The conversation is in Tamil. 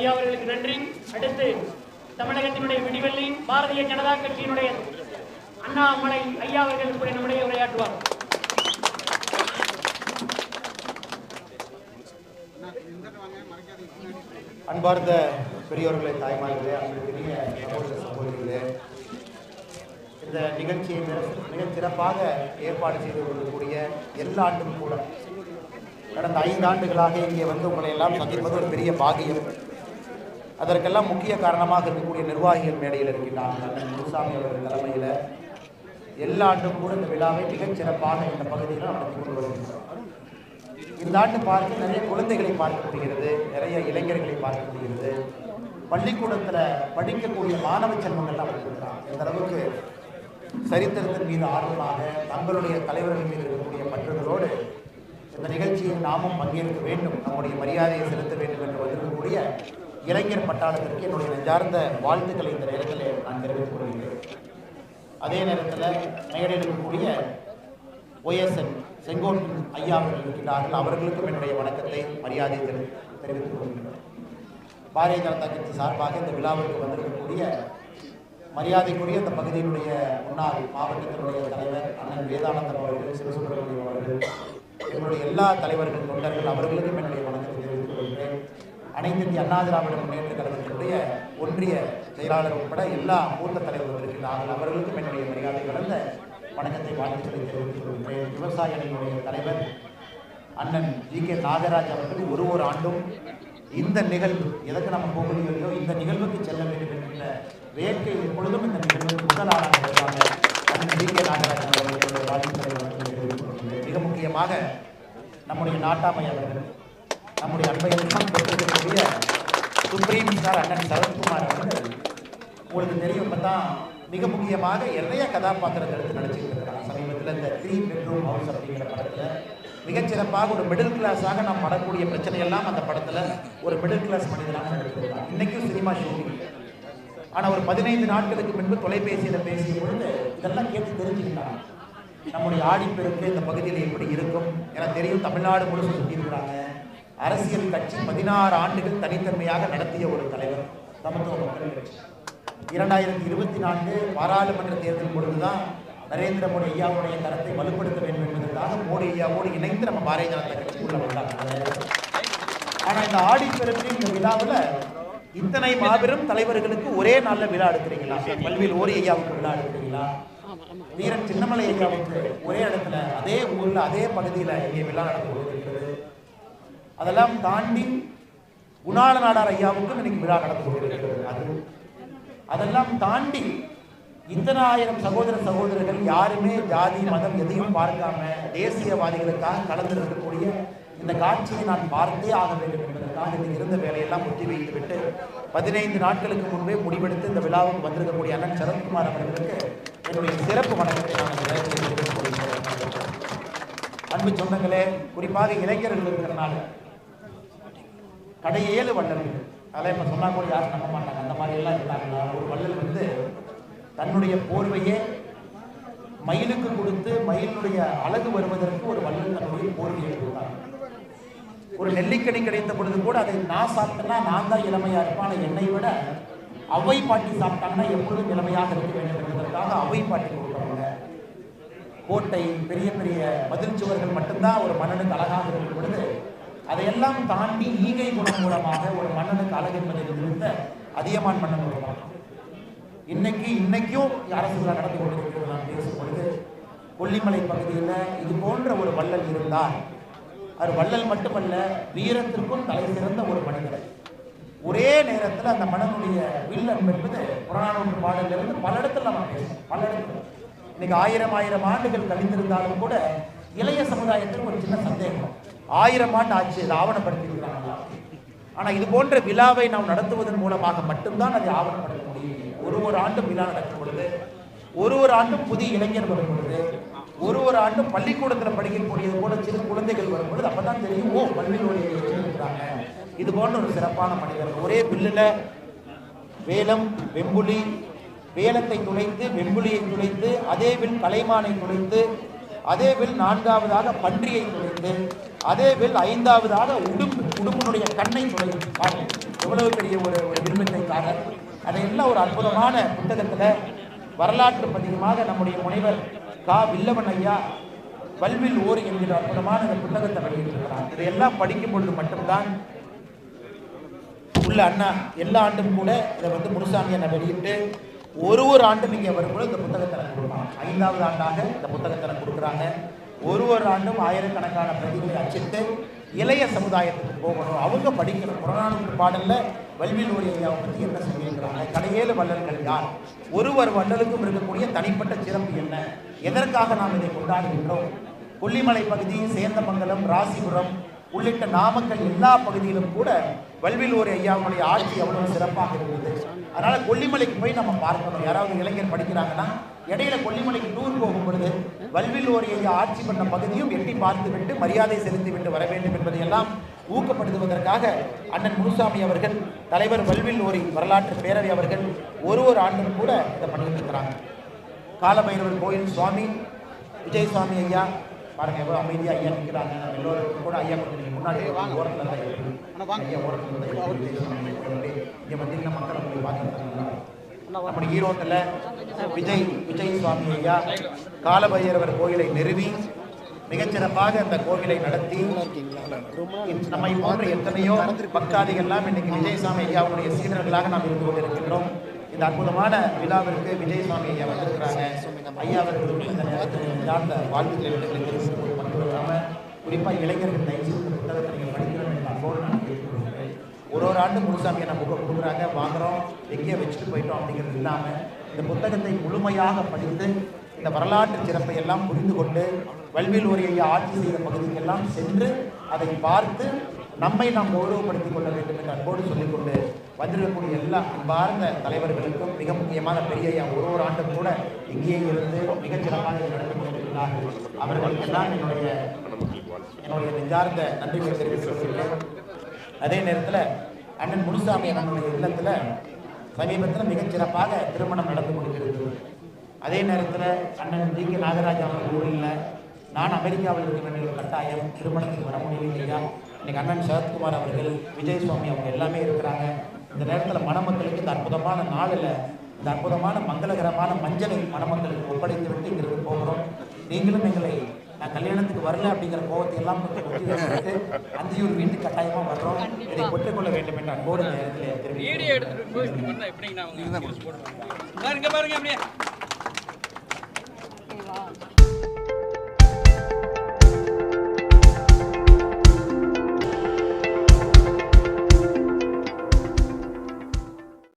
ஐயா அவர்களுக்கு நன்றி அடுத்து தமிழகத்தினுடைய விடிவெள்ளி பாரதிய ஜனதா கட்சியினுடைய அண்ணாமலை ஐயா அவர்கள் கூட நம்முடைய உரையாற்றுவார். அன்பார்ந்த பெரியோர்களே தாய்மார்களே அன்பிற்குரிய சகோதர சகோதரிகளே இந்த நிகழ்ச்சியை மிக- சிறப்பாக ஏற்பாடு செய்து கொள்ளக்கூடிய எல்லா ஆண்டும் கூட கடந்த ஐந்து ஆண்டுகளாக இங்கே வந்து உங்களை எல்லாம் சந்திப்பது ஒரு பெரிய பாகியம் அதற்கெல்லாம் முக்கிய காரணமாக இருக்கக்கூடிய நிர்வாகிகள் மேடையில் இருக்கின்றார்கள். முருசாமி அவர்கள் தலைமையில் எல்லா ஆண்டும் கூட இந்த விழாவை மிகச் சிறப்பாக இந்த பகுதியில் நடத்தி கொண்டு வருகின்றோம் இந்த ஆண்டு பார்த்து நிறைய குழந்தைகளை பார்க்க முடிகிறது நிறைய இளைஞர்களை பார்க்க முடிகிறது பள்ளிக்கூடத்தில் படிக்கக்கூடிய மாணவ செல்வங்கள்லாம் வந்திருக்கிறாங்க. இந்த அளவுக்கு சரித்திரத்தின் மீது ஆர்வமாக தங்களுடைய தலைவர்கள் மீது இருக்கக்கூடிய பற்றுதலோடு இந்த நிகழ்ச்சியில் நாமும் பங்கேற்க வேண்டும். நம்முடைய மரியாதையை செலுத்த வேண்டும் என்று வந்திருக்கக்கூடிய இளைஞர் பட்டாளத்திற்கு என்னுடைய நெஞ்சார்ந்த வாழ்த்துக்களை இந்த நேரத்தில் நான் தெரிவித்துக் கொள்கிறேன். அதே நேரத்தில் மேடையில் இருக்கக்கூடிய ஒய்எஸ்என் செங்கோன் ஐயா அவர்கள் இருக்கிறார்கள் அவர்களுக்கும் என்னுடைய வணக்கத்தை மரியாதை தெரி- தெரிவித்துக் கொள்கிறேன் பாரதிய ஜனதா கட்சி சார்பாக இந்த விழாவிற்கு வந்திருக்கக்கூடிய மரியாதைக்குரிய இந்த பகுதியினுடைய முன்னாள் மாவட்டத்தினுடைய தலைவர் அண்ணன் வேதானந்தம் அவர்கள் சிவசுப்பிரமணியம் அவர்கள் என்னுடைய எல்லா தலைவர்கள் தொண்டர்கள் அவர்களுக்கும் என்னுடைய அனைத்து இந்திய அண்ணா திராவிட முன்னேற்ற கழகத்தினுடைய ஒன்றிய செயலாளர் உட்பட எல்லா மூத்த தலைவர்கள் இருக்கின்றார்கள். அவர்களுக்கும் என்னுடைய மரியாதை கலந்த வணக்கத்தை வாழ்த்துக்களை தெரிவித்துக் கொள்கிறேன். விவசாய அணியினுடைய தலைவர் அண்ணன் ஜி கே நாகராஜ் அவர்கள் ஒரு ஒரு ஆண்டும் இந்த நிகழ்வு எதற்கு நம்ம போகலையோ இந்த நிகழ்வுக்கு செல்ல வேண்டும் என்கின்ற வேட்கை எப்பொழுதும் இந்த நிகழ்வுக்கு முதல் ஆளாக வருவாங்க. அண்ணன் ஜி கே நாகராஜ் அவர்களுடைய வாழ்த்துக்களை மிக முக்கியமாக நம்முடைய நாட்டாமை அவர்கள் நம்முடைய அன்பை எல்லாம் பெற்றிருக்கக்கூடிய சுப்ரீம் சார் அண்ணன் சரத்குமார் அவர்கள் உங்களுக்கு தெரியும் இப்போ தான் மிக முக்கியமாக நிறைய கதாபாத்திரத்தை எடுத்து நடிச்சுட்டு சமீபத்தில் இந்த த்ரீ பெட்ரூம் ஹவுஸ் அப்படிங்கிற படத்தில் மிகச்சிறப்பாக ஒரு மிடில் கிளாஸாக நாம் படக்கூடிய பிரச்சனையெல்லாம் அந்த படத்தில் ஒரு மிடில் கிளாஸ் மனிதனாக நடித்திருக்காங்க இன்றைக்கும் சினிமா ஷூட்டிங் ஆனால் ஒரு பதினைந்து நாட்களுக்கு முன்பு தொலைபேசியில் பேசிய பொழுது இதெல்லாம் கேட்டு தெரிஞ்சுக்கிட்டாங்க. நம்முடைய ஆடிப்பெருக்கு இந்த பகுதியில் எப்படி இருக்கும்? எனக்கு தெரியும் தமிழ்நாடு முழுசும் சுற்றியிருக்கிறாங்க அரசியல் கட்சி பதினாறு ஆண்டுகள் தனித்தன்மையாக நடத்திய ஒரு தலைவர். சமத்துவ மக்கள் கட்சி இரண்டாயிரத்தி இருபத்தி நான்கு பாராளுமன்ற தேர்தல் பொழுதுதான் நரேந்திர மோடி ஐயாவுடைய தரத்தை வலுப்படுத்த வேண்டும் என்பதற்காக மோடி ஐயாவோடு இணைந்து நம்ம பாரதிய ஜனதா கட்சிக்குள்ள வந்தாங்க. ஆனா இந்த ஆடிப்பெருக்கு இந்த விழாவில் இத்தனை மாபெரும் தலைவர்களுக்கு ஒரே நாள்ல விழா எடுக்கிறீங்களா? பல்வேறு ஓரி ஐயாவுக்கு விழா எடுக்கிறீங்களா? வீரன் சின்னமலை ஐயாவுக்கு ஒரே இடத்துல அதே ஊர்ல அதே பகுதியில இங்கே விழா நடக்கும் அதெல்லாம் தாண்டி குணால நாடார் ஐயாவுக்கும் இன்னைக்கு விழா நடந்து கொண்டிருக்கிறது. அது அதெல்லாம் தாண்டி இத்தனை ஆயிரம் சகோதர சகோதரர்கள் யாருமே ஜாதி மதம் எதையும் பார்க்காம தேசியவாதிகளுக்காக கலந்திருக்கக்கூடிய இந்த காட்சியை நான் பார்த்தே ஆக வேண்டும் என்பதற்காக இங்கே இருந்த வேலையெல்லாம் ஒத்திவைத்து விட்டு பதினைந்து நாட்களுக்கு முன்பே முடிவெடுத்து இந்த விழாவுக்கு வந்திருக்கக்கூடிய அண்ணன் சரத்குமார் அவர்களுக்கு என்னுடைய சிறப்பு வணக்கத்தை நான் அன்பு சொந்தங்களே குறிப்பாக இளைஞர்கள் இருக்கிறனால கடை ஏழு வள்ளல்கள் அதெல்லாம் இப்போ சொன்னா கூட யாரும் நம்ப மாட்டாங்க. அந்த மாதிரி எல்லாம் இருந்தாங்க. ஒரு வள்ளல் வந்து தன்னுடைய போர்வையே மயிலுக்கு கொடுத்து மயிலுடைய அழகு வருவதற்கு ஒரு வள்ளல் தன்னுடைய போர்வையை கொடுத்தாங்க. ஒரு நெல்லிக்கனி கிடைத்த பொழுது கூட அதை நான் சாப்பிட்டேன்னா நான் தான் இளமையா இருப்பேன். ஆனால் என்னை விட அவை பாட்டி சாப்பிட்டாங்கன்னா எப்பொழுதும் இளமையாக இருக்க வேண்டும் என்பதற்காக அவை பாட்டி கொடுப்பாங்க. கோட்டை பெரிய பெரிய மதில் சுவர்கள் மட்டும்தான் ஒரு மன்னனுக்கு அழகாக இருக்கும் பொழுது அதையெல்லாம் தாண்டி ஈகை குணம் மூலமாக ஒரு மன்னனுக்கு அழகு என்பதை இருந்த அதியமான் மன்னன் உருவாக்கும் இன்னைக்கு இன்னைக்கும் அரசு நடந்து கொண்டிருக்கிறது நான் பேசும் பொழுது கொல்லிமலை பகுதியில் இது போன்ற ஒரு வள்ளல் இருந்தால் அவர் வள்ளல் மட்டுமல்ல வீரத்திற்கும் தலை சிறந்த ஒரு மனிதர். ஒரே நேரத்தில் அந்த மன்னனுடைய வில் என்பது புறநானூற்று பாடலிருந்து பல இடத்துல நம்ம பேசுவோம் பல இடத்துல. இன்னைக்கு ஆயிரம் ஆயிரம் ஆண்டுகள் கழிந்திருந்தாலும் கூட இளைய சமுதாயத்திற்கு ஒரு சின்ன சந்தேகம். ஆயிரம் ஆண்டு ஆட்சி அதை ஆவணப்படுத்தியிருக்கிறாங்க. ஆனால் இது போன்ற விழாவை நாம் நடத்துவதன் மூலமாக மட்டும்தான் அதை ஆவணப்படுத்த முடியும். ஒரு ஒரு ஆண்டும் விழா நடக்கும் பொழுது ஒரு ஒரு ஆண்டும் புதிய இளைஞர் வரும் பொழுது ஒரு ஒரு ஆண்டும் பள்ளிக்கூடத்தில் படிக்கக்கூடியது போல சிறு குழந்தைகள் வரும் பொழுது அப்போ தான் தெரியும் ஓ பள்ளியினுடைய இருக்கிறாங்க இது போன்ற ஒரு சிறப்பான மனிதர் ஒரே பில்லில் வேலம் வெம்புலி வேலத்தை துளைத்து வெம்புலியை துளைத்து அதே வில் கலைமானை துளைத்து அதே வில் நான்காவதாக பன்றியை துளைத்து அதே ஐந்தாவதாக உடும்பு உடும்பினுடைய கண்ணை துளைத்து எவ்வளவு பெரிய ஒரு ஒரு விரும்பிக்கைக்காரர் அதையெல்லாம் ஒரு அற்புதமான புத்தகத்தில் வரலாற்று பதிகமாக நம்முடைய முனைவர் கா. வில்லவன் ஐயா வல்வில் ஓர் என்கிற அற்புதமான இந்த புத்தகத்தை வெளியிட்டிருக்கிறார். இதையெல்லாம் படிக்கும் பொழுது மட்டும்தான் உள்ள அண்ணா எல்லா ஆண்டும் கூட இதை வந்து முனுசாமி அண்ணா வெளியிட்டு ஒரு ஒரு ஆண்டும் இங்கே வரும்போது இந்த புத்தகத்தை எனக்கு கொடுப்பாங்க. ஐந்தாவது ஆண்டாக இந்த புத்தகத்தை கொடுக்குறாங்க. ஒரு ஒரு ஆண்டும் ஆயிரக்கணக்கான பிரதிகளை அச்சிட்டு இளைய சமுதாயத்துக்கு போகணும். அவங்க படிக்கிற புறநானூறு பாடல்ல வல்வில் ஓரி ஐயாவை பற்றி என்ன சொல்லியிருக்கிறாங்க? கடையேழு வள்ளல்கள் யார்? ஒருவர் வள்ளலுக்கும் இருக்கக்கூடிய தனிப்பட்ட சிறப்பு என்ன? எதற்காக நாம் இதை கொண்டாடுகின்றோம்? கொல்லிமலை பகுதி சேந்தமங்கலம் ராசிபுரம் உள்ளிட்ட நாமக்கல் எல்லா பகுதியிலும் கூட வல்விலூர் ஐயாவுடைய ஆட்சி அவ்வளவு சிறப்பாக இருந்தது. அதனால கொல்லிமலைக்கு போய் நம்ம பார்க்கணும். யாராவது இளைஞர் படிக்கிறாங்கன்னா இடையில கொல்லிமலைக்கு டூர் போகும் பொழுது வல்விலூர் ஐயா ஆட்சி பண்ண பகுதியும் எட்டி பார்த்து விட்டு மரியாதை செலுத்தி விட்டு வர வேண்டும் என்பதையெல்லாம் ஊக்கப்படுத்துவதற்காக அண்ணன் முனுசாமி அவர்கள் தலைவர் வல்வில் ஓரி வரலாற்று பேரவை அவர்கள் ஒரு ஒரு ஆண்டும் கூட இதை பண்ணிட்டு இருக்கிறாங்க காலபைரவர் கோயில் சுவாமி விஜய் சுவாமி ஐயா பாருங்க எவ்வளோ அமைதியா ஐயா நிற்கிறாங்க எல்லோரும் கூட ஐயா கொஞ்சம் முன்னாடி வாங்க. ஓரத்தில். ஐயா ஓரத்தில் இங்க வந்தீங்கன்னா மக்கள் பார்த்துருக்காங்க நம்ம ஈரோட்டில் விஜய் விஜய் சுவாமி ஐயா காலபைரவர் கோயிலை நிறுவி மிகச்சிறப்பாக அந்த கோவிலை நடத்தி நம்மை போன்ற எத்தனையோ பக்தாதிகள்லாம் இன்னைக்கு விஜயசாமி ஐயாவுடைய சீடர்களாக நாம் இருந்து கொண்டிருக்கின்றோம். இந்த அற்புதமான விழாவிற்கு விஜயசாமி ஐயா வந்திருக்கிறாங்க. ஐயா அவர்களுக்கு இந்த நேரத்தில் சார்ந்த வாழ்த்துக்களை மட்டும் இல்லாமல் குறிப்பாக இளைஞர்கள் தயவு இந்த புத்தகத்தை நீங்கள் படிக்கணும் என்ற அன்போடு நான் கேட்டுக்கொள்கிறேன் ஒரு ஒரு ஆண்டு முழுசாமியை நம்ம கொடுக்குறாங்க வாங்குறோம் எங்கேயே வச்சுட்டு போயிட்டோம் அப்படிங்கிறது இல்லாமல் இந்த புத்தகத்தை முழுமையாக படித்து இந்த வரலாற்று சிறப்பை எல்லாம் புரிந்து கொண்டு வல்வில் ஒரு ஆட்சி செய்த பகுதிக்கெல்லாம் சென்று அதை பார்த்து நம்மை நாம் கௌரவப்படுத்திக் கொள்ள வேண்டும் என்று அன்போடு சொல்லிக்கொண்டு வந்திருக்கக்கூடிய எல்லா அன்பார்ந்த தலைவர்களுக்கும் மிக முக்கியமான பெரிய ஒரு ஒரு ஆண்டும் கூட இங்கேயே இருந்து மிகச்சிறப்பாக சிறப்பாக நடத்தி கொண்டிருக்கிறார்கள். அவர்களுக்கெல்லாம் என்னுடைய என்னுடைய நெஞ்சார்ந்த நன்றிகளை தெரிவித்துக் கொள்கிறேன். அதே நேரத்தில் அண்ணன் முனுசாமி நம்முடைய இல்லத்தில் சமீபத்தில் மிகச்சிறப்பாக திருமணம் நடந்து கொண்டிருக்கிறது. அதே நேரத்தில் அண்ணன் ஜி கே. நாகராஜ் அவர்கள் ஊரில் நான் அமெரிக்காவில் இருக்க வேண்டிய ஒரு கட்டாயம் திருமணத்துக்கு வர முடியலையா இன்னைக்கு அண்ணன் சரத்குமார் அவர்கள் விஜய் சுவாமி அவங்க எல்லாமே இருக்கிறாங்க. இந்த நேரத்தில் மணமக்களுக்கு இந்த அற்புதமான நாளில் இந்த அற்புதமான மங்களகரமான மஞ்சளை மணமக்களுக்கு ஒப்படைத்து விட்டு இங்கிருந்து போகிறோம். நீங்களும் எங்களை நான் கல்யாணத்துக்கு வரல அப்படிங்கிற கோபத்தை எல்லாம் அந்தியூர் வீட்டுக்கு கட்டாயமாக வர்றோம். இதை பெற்றுக்கொள்ள வேண்டும் என்று அன்போடு நேரத்தில் பாருங்க பாருங்க அப்படியே.